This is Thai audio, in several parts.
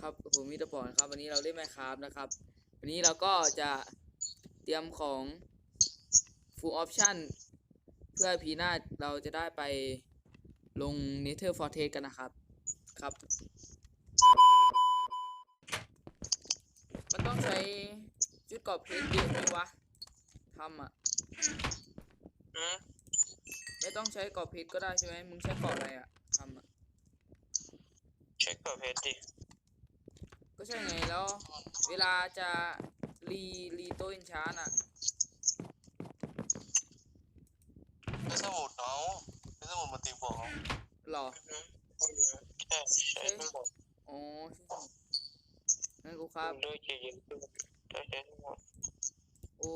ครับผมมิตรปอนครับวันนี้เราเล่นไมครับนะครับ วันนี้เราก็จะเตรียมของ full option เพื่อพีหน้าเราจะได้ไปลง Nether Fortress กันนะครับครับ มันต้องใช้ชุดกรอบเพชรเยอะไหมวะทำอะอืมไม่ต้องใช้กรอบเพชรก็ได้ใช่ไหมมึงใช้กรอบอะไรอะทำอะเช็คกับเพชรดิก็ ใช่ไงแล้ว เวลาจะรีรีโตอินชานอะไม่สมุดเนาะไม่สมุดมาตีบอกหรออืมใช่ใช้ทั้งหมดอ๋อใช่งั้นกูครับด้วยใจเย็นขึ้นได้ใช้ทั้งหมดโอ้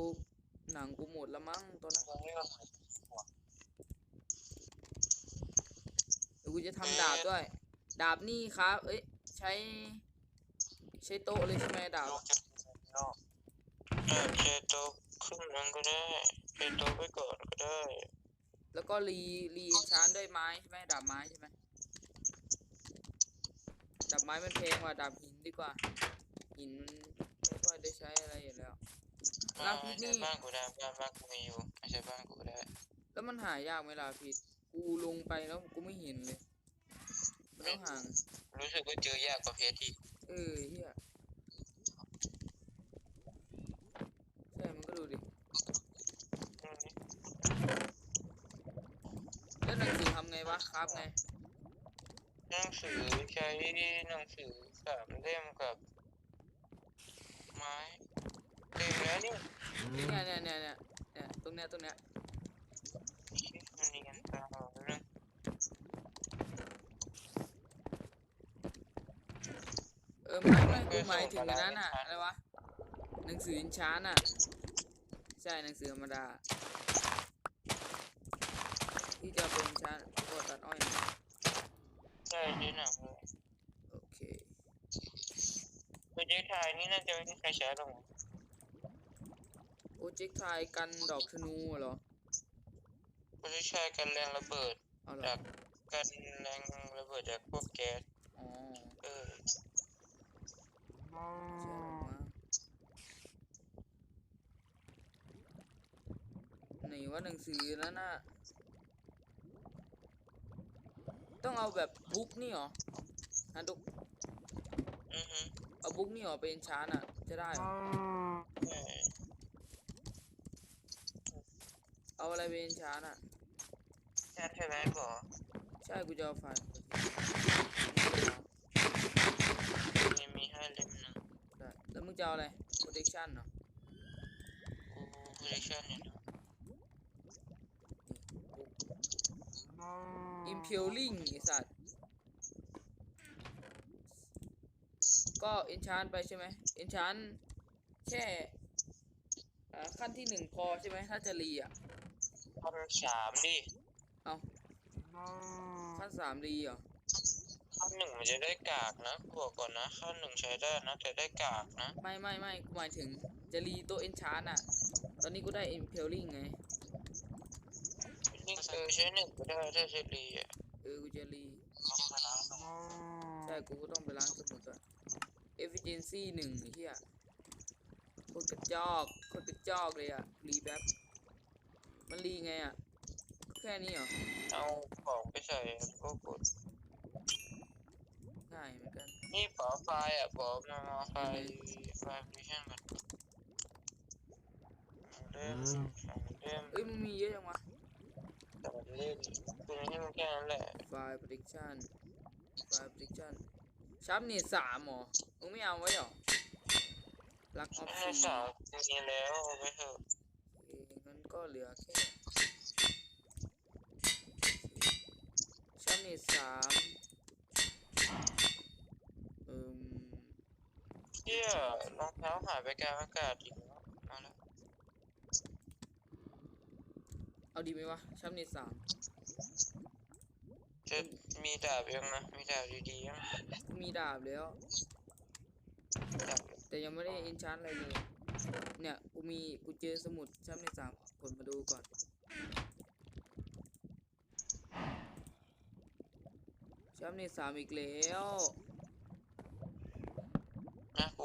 หนังกูหมดแล้วมั้งตอนนั้นตรงนี้ก็เดี๋ยวกูจะทำดาบด้วย ดาบนี่ครับ เอ้ย ใช้ใช้โต๊ะเลยใช่ไหมดาบลูกอะจะเนาะแต่ใช้โต๊ะครึ่งนึงก็ได้ใช้โต๊ะไปก่อนก็ได้ แล้วก็รีรีชานด้วยไม้ใช่ไหมดาบไม้ใช่ไหมดาบไม้มันแพงกว่าดาบหินดีกว่า หินมันไม่ค่อยได้ใช้อะไรอยู่แล้วลาพิษนี่ไม่ใช่บ้านกูได้บ้านบ้านกูมีอยู่ไม่ใช่บ้านกูได้ แล้วมันหายากไหมล่ะพี่กูลงไปแล้วกูไม่เห็นเลยมันต้องห่างรู้สึกว่าเจอยากกว่าเพชรที่ เออเฮียใช่มันก็ดูดิแล้วหนังสือทำไงวะครับไงหนังสือใช้หนังสือสามเล่มกับ ไม้เต็มแล้วนี่ เนี่ยเนี่ยเนี่ยเนี่ยเนี่ยตรงเนี้ยตรงเนี้ย มันเรียนตามเรื่อง เออไม่ไม่กู หมายถึงอันนั้นอะอะไรวะหนังสืออินชานอะ ใช่หนังสือธรรมดา ที่จะเป็นชานตัวตัดอ้อยนะใช่ใช้หนังเลยโอเคโปรเจกต์ไทยนี่น่าจะไม่มีใครใช้หรอกมั้งโปรเจกต์ไทยกันดอกธนูเหรอโปรเจกต์ใช้กันแรงระเบิดเอาเหรอจากกันแรงระเบิดจากพวกแก๊ส อ๋อ เออ ใช่ออกมา ไหนว่าหนังสือแล้วน่ะต้องเอาแบบบุ๊กนี่เหรอฮะดุกอือฮึเอาบุ๊กนี่เหรอเป็นชานอะ จะได้เหรอเอาอะไรเป็นชานอะแค่ใช่ไหมก่อใช่กูจะเอาไฟล์นี่มีให้เล่มนึงแล้วมึงจะเอาอะไร protection เหรอกูโปร เจกต์เนี่ยนะ impaling ไอสัตว์ ก็ enchant ไปใช่ไหม enchant แค่อ่าขั้นที่หนึ่งพอใช่ไหมถ้าจะรีอะขั้นสามดิเอาขั้นสามรีเหรอขั้นหนึ่งมันจะได้กากนะกูบอกก่อนนะขั้นหนึ่งใช้ได้นะแต่ได้กากนะ ไม่ไม่ไม่กูหมายถึงจะรีตัว enchant อะ ตอนนี้กูได้ impaling ไง นี่เออใช้หนึ่งก็ได้ถ้าจะรีอะเออกูจะรีเขาต้องไปล้างสมุดใช่กูก็ต้องไปล้างสมุดอะ efficiency หนึ่งไอ้เหี้ยโคตรกระจอกโคตรกระจอกเลยอะรีแป๊บมันรีไงอะ แค่นี้เหรอ เอาของไปใส่ก็กดง่ายเหมือนกัน นี่ป๋อไฟล์อะป๋อมามาไฟล์ไฟล์ดิชั่นกันเล่มสองเล่มเอ้ยมึงมีเยอะจังวะสาม เล่มคุณนี่มันแค่นั้นแหละไฟล์ prediction ไฟล์ prediction ชับนี่สามหรอมึงไม่เอาไว้หรอลักออฟให้ซีสาวมีแล้วเอาไปเถอะงั้นก็เหลือแค่ชับนี่สามเอิ่มเที่ยรองเท้าหายไปกลางอากาศอีกแล้วมาแล้ว เอาดีไหมวะชับนี่สามจะมีดาบยังนะมีดาบดีๆยังกูมีดาบแล้ว ดาบแต่ยังไม่ได้อินชานอะไรเลย เนี่ยกูมีกูเจอสมุดชับนี่สามกดมาดูก่อน ชับนี่สามอีกแล้ว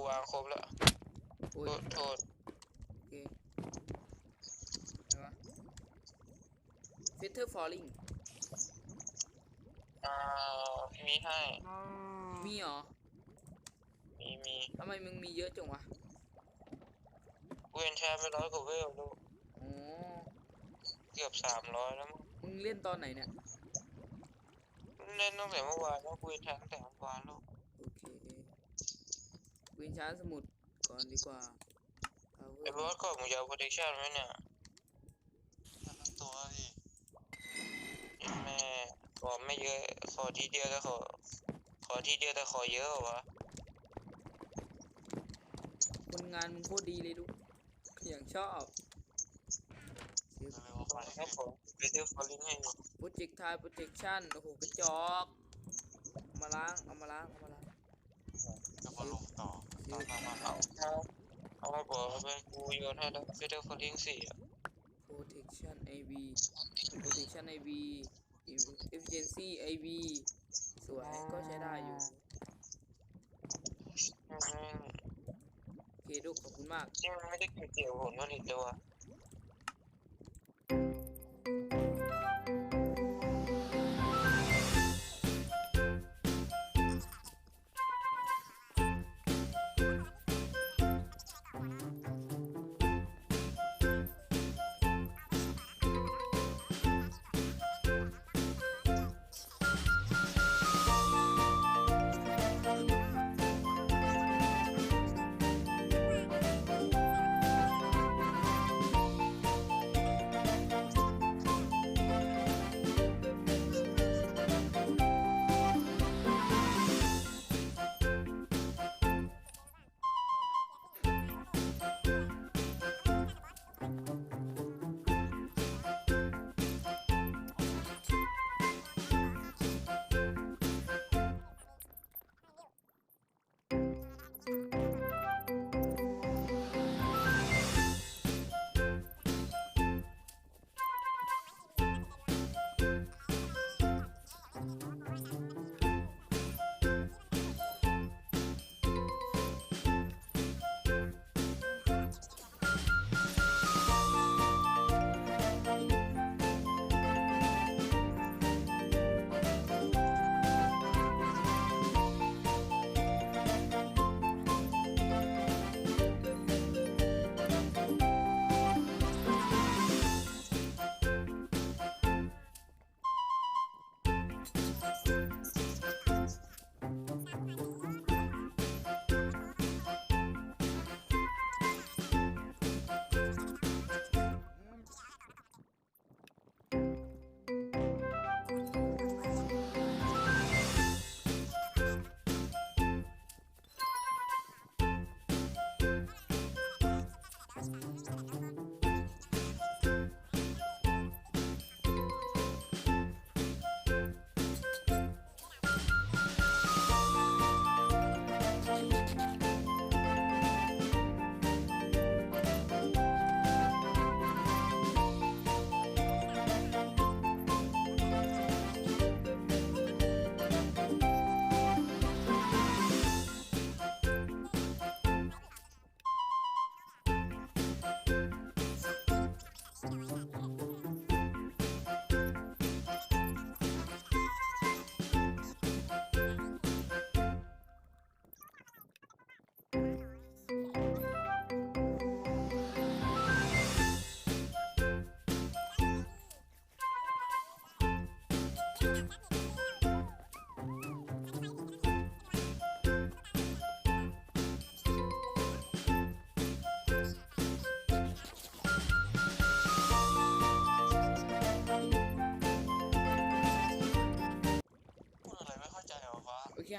วางครบแล้วโอ้โทยษโทษ โอเคอะไรวะ Feather Falling อ่ามีให้ มีเหรอมีมีทำไมมึงมีเยอะจังวะเวนแชร์ไปร้อยกว่าเวลลูกอ๋อเกือบสามร้อยแล้วมั้งมึงเล่นตอนไหนเนี่ย เล่นตั้งแต่เมื่อวานแล้วเวนแชร์ตั้งแต่เมื่อวานลูกโอเควินชาร์จสมุดก่อนดีกว่า Power ไอ้บอสก่อนมึงจะเอา protection ไหมเนี่ย ทั้งตัวดิ เห็น แม่ขอไม่เยอะ ขอทีเดียวแต่ขอ ขอทีเดียวแต่ขอเยอะเหรอวะคนงานมึงโคตรดีเลยลูกอย่างชอบเสียเร็วๆขไปอให้ผมไปเที่ยวฟอลลิงให้อยู่โปรเจกต์ไทยโปรเจกชั่นโอ้โหกระจอกเอามาล้างเอามาล้างเอามาล้างจะมาลงต่อต่อต่อมาเอาเอาเอาไปบอกไปกูโยนให้แล้วไปเที่ยวฟอลลิงสี่อะ protection IV protection IV efficiency IV สวยก็ใช้ได้อยู่แม่งโอเคลูกขอบคุณมาก ที่มันไม่ได้เก็บเกี่ยวผลผลิตเลยว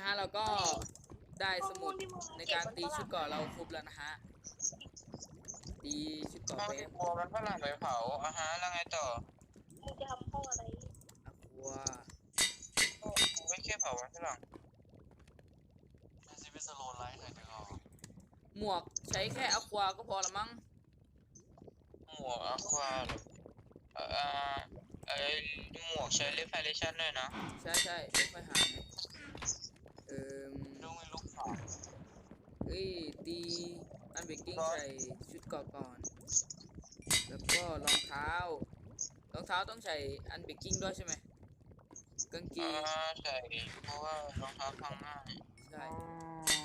ฮะเราก็ได้สมุดในการตีชุดเก่อเราครบแล้วนะฮะตีชุดเก่อห้องเวที่ฟกลัวมันฝรั่งไปเผาอาหารแล้วไงต่อมึงจะทำห้องอะไรอะควากูไม่แค่เผามันฝรั่งแมนซีวิสโลไลท์หน่อยเดียวหมวกใช้แค่อะควาก็พอละมั้งหมวกอะควาเหรอเอ่อไอ้หมวกใช้เลฟไฟเลชั่นด้วยนะ ใช่ใช่เดี๋ยวค่อยหาไหม เออดูมีลูกสาวเอ้ยเบกกิ้งใส่ชุดเกาะก่อน แล้วก็รองเท้ารองเท้าต้องใส่อันเบกกิ้งด้วยใช่ไหมกางเกอ่างใช่เพราะว่ารองเท้าพังง่ายใช่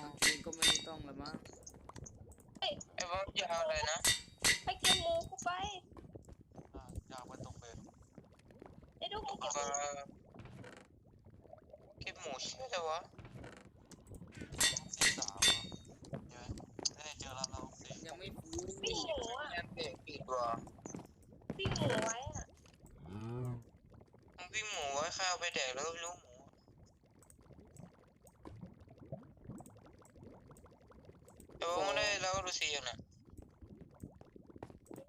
กางเกงก็ไม่ต้องละมั้งไอ้บอสยาวอะไรนะไปกินหมูกูไปอะอยากไปตกเบ็ดไอ้ดูมึงเอกินหมูอเก็บหมูชื่ออะไรวะ ที่สามอะเยอะไม่ได้เจอแล้วเราสี่ ยังไม่รู้ปิ้งหมูอะแอนเบรกปิดว่ะปิ้งหมูไว้อะมึงพี่หมูไว้ข้าวไปแดกแล้วก็ไม่รู้หมูแต่ว่าไม่ได้แล้วก็รู้สิอย่างน่ะ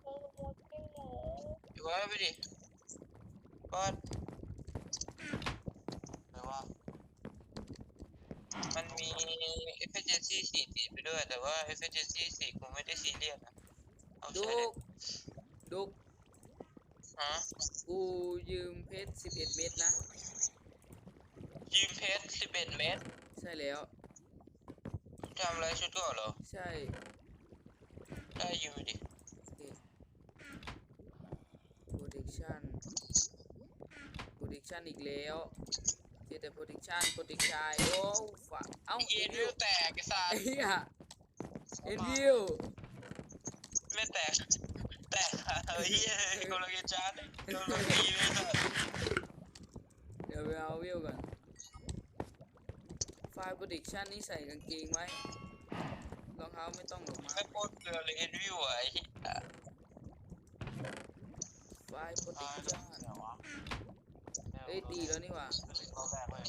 หมูหมูปิ้งหมูอยู่ไว้ไปดิบอสแต่ว่ามันมี efficiency สี่ติดไปด้วย แต่ว่า efficiency สี่กูไม่ได้ซีเรียสนะเอาดุใช่เลยกดุกฮะกูยืมเพชร11เม็ดนะ ยืมเพชรสิบเอ็ดเมตรใช่แล้ว ทำอะไรชุดก่อนเหรอ ใช่ได้ยืมไปดิโปรดิชั่นโปรดิชั่นอีกแล้ว เจอแต่โปรดิชั่นโปรดิชายโอ้ฝะเอ้าเอ็นวิวแตกไอ้สัสไอ้เหี้ยเอ็นวิวไม่แตก แตกเฮ้ยกำลังจะชาร์จกำลังดีเลยสัสเดี๋ยวไปเอาวิวก่อนไฟล์โปรดิชั่นนี่ใส่กางเกงไหมรองเท้าไม่ต้องหรอกมั้งไม่โคตรเกลือเลยเอ็นวิวอะไอ้เหี้ยไฟล์โปรดิตายแล้ชั่วนเดี๋ยววะเอ้ยตีแล้วนี่หว่าคือเหล็กรอบแรกเว้ย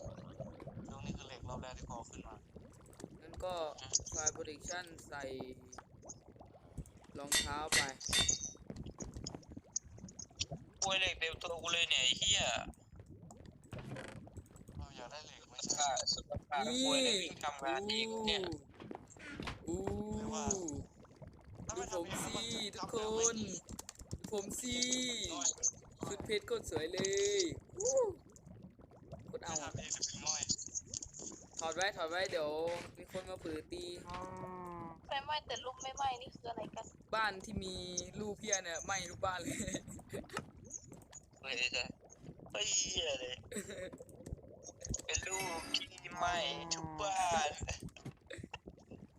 ช่วงนี้คือเหล็กรอบแรกที่พอขึ้นมางั้นก็ไฟล์โปรดิชั่นใส่รองเท้าไปป่วยเหล็กเต็มตัวกูเลยเนี่ยไอ้เหี้ยเราอยากได้เหล็กไม่สุใช่ขภาพสุขภาพป่วยเลยวิ่งทำงานดีกูเนี่ยอู้ไม่ว่าถ้าดูไม่ผมทำเองสิมันทุกทำคแบบไม่นดีดูผมสิน้อยชุดเพชรโคตรสวยเลย วู้โคตรไม่เอาทำเองจะเป็นน้อยถอดไว้ถอดไว้เดี๋ยว มีคนมาผือตี ไฟไหม้แต่ลูกไม่ไหม้นี่คืออะไรกันบ้านที่มีลูกเพียเนี่ยไหม้ทุกบ้านเลย เฮ้ยจ้ะไอ้เหี้ยเลย เป็นลูกที่ไหม่ทุกบ้าน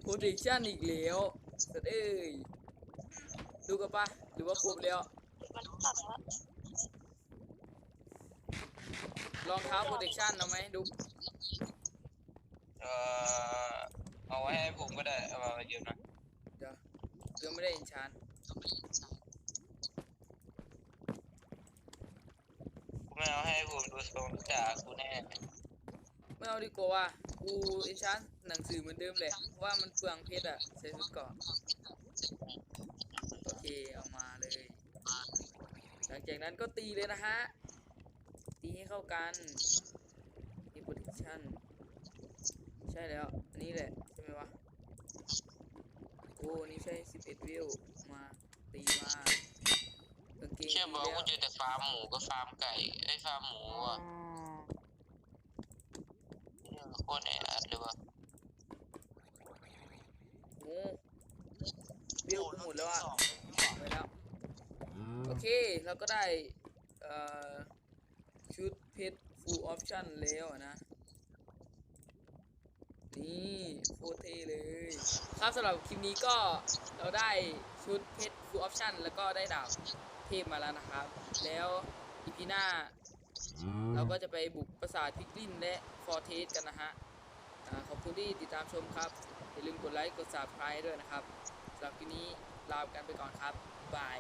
โปรดิชั่นอีกแล้วสัตว์เอ้ยดูกันปะหรือว่าครบแล้ว มันตัดแล้ว รองเท้าโปรดิชั่นเอาไหมดูเอ่อเอาไว้ให้ผมก็ได้เอามาเยอะนะเดี๋ยวเดี๋ยวไม่ได้อินชานกูไม่เอาให้ผมดูทรงจากกูแน่ไม่เอาดีกว่าว่ากูอินชานหนังสือเหมือนเดิมแหละเพราะว่ามันเปลืองเพชรอะใส่ชุดเกราะโอเคเอามาเลย หลังจากนั้นก็ตีเลยนะฮะตี ให้เข้ากันนี่โปรดิชั่นใช่แล้ว อันนี้แหละ ใช่ไหมวะ โอ้นี่ใช่ 11 วิว มา ตีมากางเกงเชื่อดีบอกแล้วกูเจอแต่ฟาร์มหมูกับฟาร์มไก่ไอ้ฟาร์มหมูอะเนี่ยโคตรแออัดเลยวะโอ้วิวกูหมดแล้วอะสองไปแล้ว โอเค เราก็ได้ เอ่อชุด เพชร full option แล้วอะนะ นี่โคตรเท่เลย ครับสำหรับคลิปนี้ก็เราได้ชุดเพชร full option แล้วก็ได้ดาบเทพมาแล้วนะครับ แล้วอีพีหน้า เราก็จะไปบุกปราสาทพิกลินและฟอร์เทสกันนะฮะอาขอบคุณที่ติดตามชมครับ อย่าลืมกดไลค์ กด subscribe ด้วยนะครับสำหรับคลิปนี้ลาไปกันไปก่อนครับ บาย